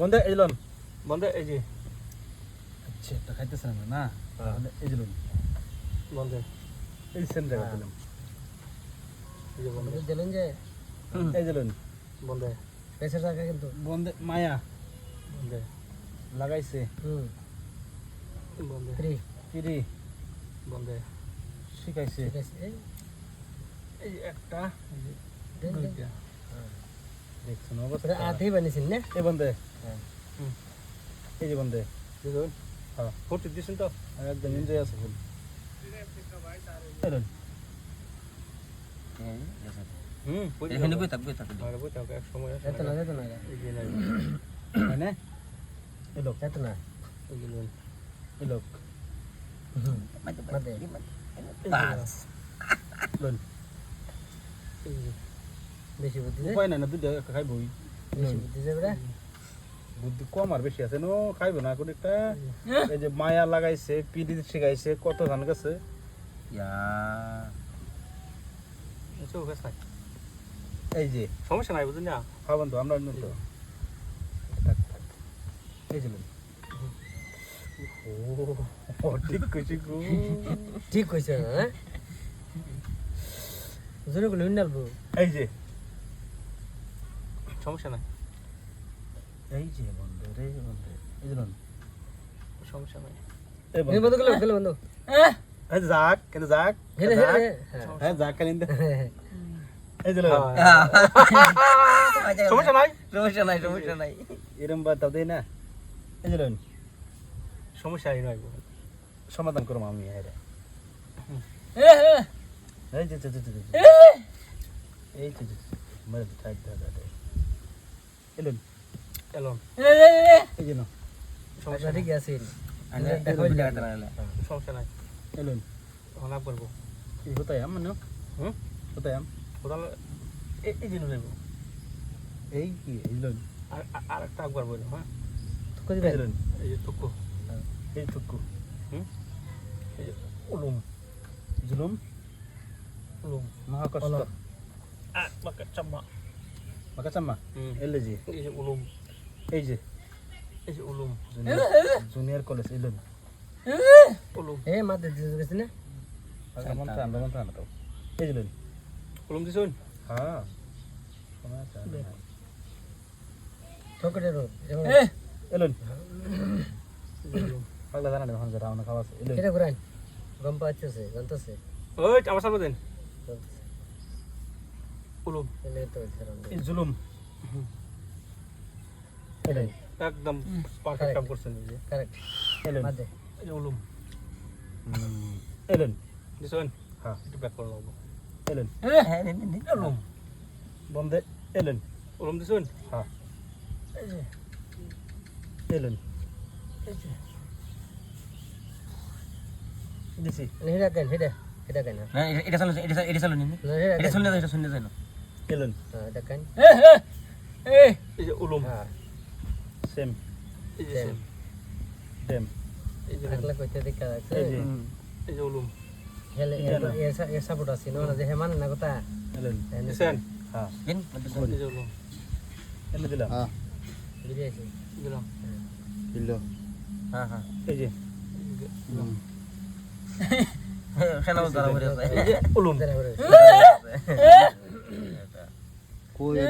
বন্ধে এই লন। বন্ধে এই যে। আচ্ছা এটা খাইতেছে না না? হ্যাঁ। এই যে লন। বন্ধে। এই সেম জায়গা হ্যাঁ। দিলাম। এই যে বন্ধে। দিলেন যে এই যে লন। বন্ধে। পেছার টাকা কিন্তু। বন্ধে মায়া। বন্ধে। লাগাইছে। হুম। বন্ধে। ফ্রি কিরি বন্ধে। শিখাইছে। আছে এই। এই যে একটা। দুইটা। দেখছেন অবস্থা আধি বানিয়েছেন না? এই বন্ধে। হ্যাঁ। এই যে বন্ধে। দেখুন। হ্যাঁ। ফুটি দিয়েছেন তো? একদম এনজয় আছে ফুল হুম এখানে বই থাক বই থাক আর বুঝে এক সময় এত না এত না। নাই, মানে এই লোক। এত না। এই লোক। বাস। লন এই যে। বেশি বুদ্ধি উপায় নাই না দুইটা খাইবই। বেশি বুদ্ধি কম আর বেশি আছে নো খাইব না কোন একটা এই যে মায়া লাগাইছে পিডি শিখাইছে কত ধান গেছে। ইয়া। এই যে। সমস্যা নাই বুঝলি না? হ্যাঁ বন্ধু আমরা অন্য তো। এই যে ও ঠিক কইছি গো। ঠিক কইছে না হ্যাঁ? জোরে গুলো ইন্ডালবো এই যে। সমস্যা নাই এই যে বন্ধু রে বন্ধু এই যে লন। সমস্যা নাই এই এই বন্ধু বন্ধু গুলো গেল বন্ধু এই যে যাক যাক হ্যাঁ যাক এই। সমস্যা নাই সমস্যা নাই সমস্যা নাই এরম বাদ দাও দেই না এই যে লন। সমস্যা নাই সমাধান করব আমি হ্যাঁ এই যে যে যে যে, যে। এই যে মরে থাক এলুন। এলন। এই যে সমস্যা ঠিক আছে। দেখো না সমস্যা নাই। এলুন। অনাপ করব। এই হতায় আম মানে? হুম? হতায় আম? কোথাও এই এই জিনিস নেব এই কি? এলুন। আর আর- একটা একবার বলল হ্যাঁ? দিবেন এলুন। এই যে টুকু এই টুকু এই যে উলুম। জুলুম? উলুম। মহাকষ্ট। আর বাকা চাম্মা। মাকা চাম্মা হুম এলে যে এই যে উলুম এই যে এই যে উলুম জুনিয়র কলেজ এলুন উলুম এ মাদে দিতে গেছে না আগা মন ঠান্ডা মন ঠান্ডা তো এই জেলুন উলুম দিছুন হ্যাঁ ঠোকরে রো এলুন পাগলা জানা না হন যারা আমরা এলুন ওই আমার সামনে দেন ধরুন জুলুম। একদম পারফেক্ট কাম করছেন এই যে কারেক্ট এলুন এই যে উলুম। এলুন। দিছুন? হ্যাঁ। একটু ব্যাক করে লাগবো এলুন। হ্যাঁ। নে নে উলুম। বন্ধে এলুন। উলুম দিছুন? হ্যাঁ। এই যে। এলুন। এই যে। দিছি। হেডা কেন হেডা হেডা কেন? না এটা চালু এটা এটা চালু নি এটা শুনলে এটা শুনলে যাই না হ্যাঁ এটা কেন এই যে উলুম হ্যাঁ সেম এই যে Same. same, এই যে আগলা কইতে দেখা যাচ্ছে এই যে এই যে উলুম হেলে এটা না। এসা এসা সাপোর্ট আছে না যে হেমান না কথা এলুন দিছেন হ্যাঁ দিন এই যে উলুম এনে দিলাম বিড়ি আছে দিলাম হ্যাঁ হ্যাঁ এই যে সেনা ধরা পড়ে আছে এই যে উলুম ধরে કોઈ